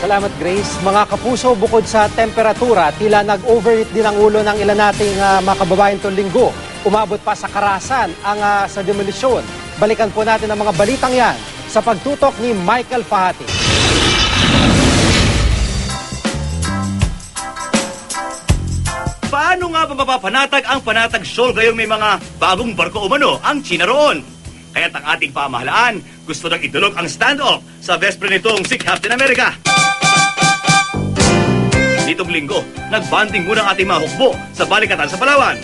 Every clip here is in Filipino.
Salamat Grace. Mga kapuso, bukod sa temperatura, tila nag-overheat din ang ulo ng ilan nating ah, mga kababayan itong linggo. Umabot pa sa karasan ang ah, sa demolisyon. Balikan po natin ang mga balitang yan sa pagtutok ni Michael Fahati. Paano nga ba mapapanatag ang panatag shoal ngayong may mga bagong barko umano ang China roon? Kaya't ang ating pamahalaan gusto nang idulog ang standoff sa vespre nitong si Captain America. Nitong linggo, nagbanding muna ang ating mga hukbo sa balikatan sa Palawan.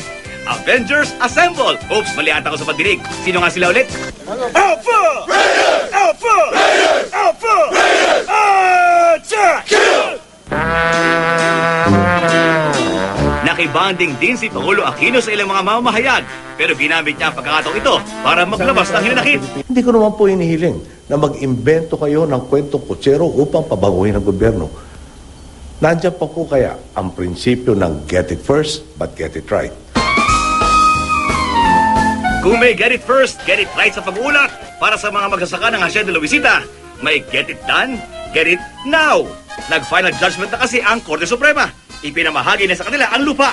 Avengers Assemble! Oops, mali ata ako sa pagdinig. Sino nga sila ulit? Alpha! Alpha! Alpha! Attack! Nakibanding din si Pangulo Aquino sa ilang mga mamamahayag pero ginamit niya ang pagkakataong ito para maglabas ng hinanakit. Hindi ko naman po inihiling na mag-imbento kayo ng kwentong kutsero upang pabaguhin ang gobyerno. Nandiyan pa po kaya ang prinsipyo ng get it first but get it right. Kung may get it first, get it right sa pag-uulak para sa mga magsasaka ng Hacienda Luisita, may get it done, get it now. Nag-final judgment na kasi ang Korte Suprema. Ipinamahagi na sa kanila ang lupa.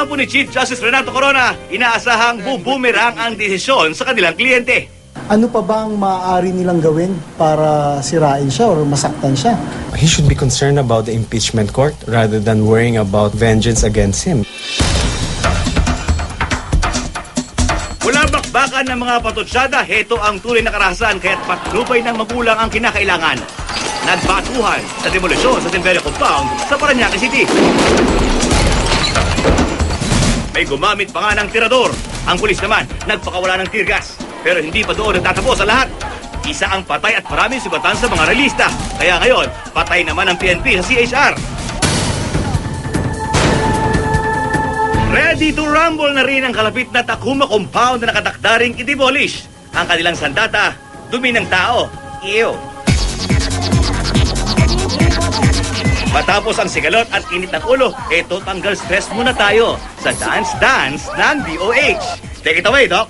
Kampo ni Chief Justice Renato Corona, inaasahang bubumerang ang desisyon sa kanilang kliyente. Ano pa ba ang maaari nilang gawin para sirain siya or masaktan siya? He should be concerned about the impeachment court rather than worrying about vengeance against him. Mula bakbakan ng mga patutsyada, heto ang tunay na karahasan kaya't patnubay ng magulang ang kinakailangan. Nagbatuhan sa demolisyon sa Timberio Compound sa Paranaque City. May gumamit pa nga ng tirador. Ang pulis naman, nagpakawala ng tear gas. Pero hindi pa doon nagtatapos ang lahat. Isa ang patay at maraming sugatan sa mga realista. Kaya ngayon, patay naman ang PNP sa CHR. Ready to rumble na rin ang kalapit na Takuma compound na nakatakdaring i-demolish. Ang kanilang sandata, dumi ng tao. Ew. Matapos ang sigalot at init ng ulo, eto tanggal stress muna tayo sa Dance Dance ng DOH. Take it away, Doc.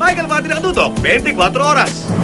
Michael Pati nakatutok, 24 oras.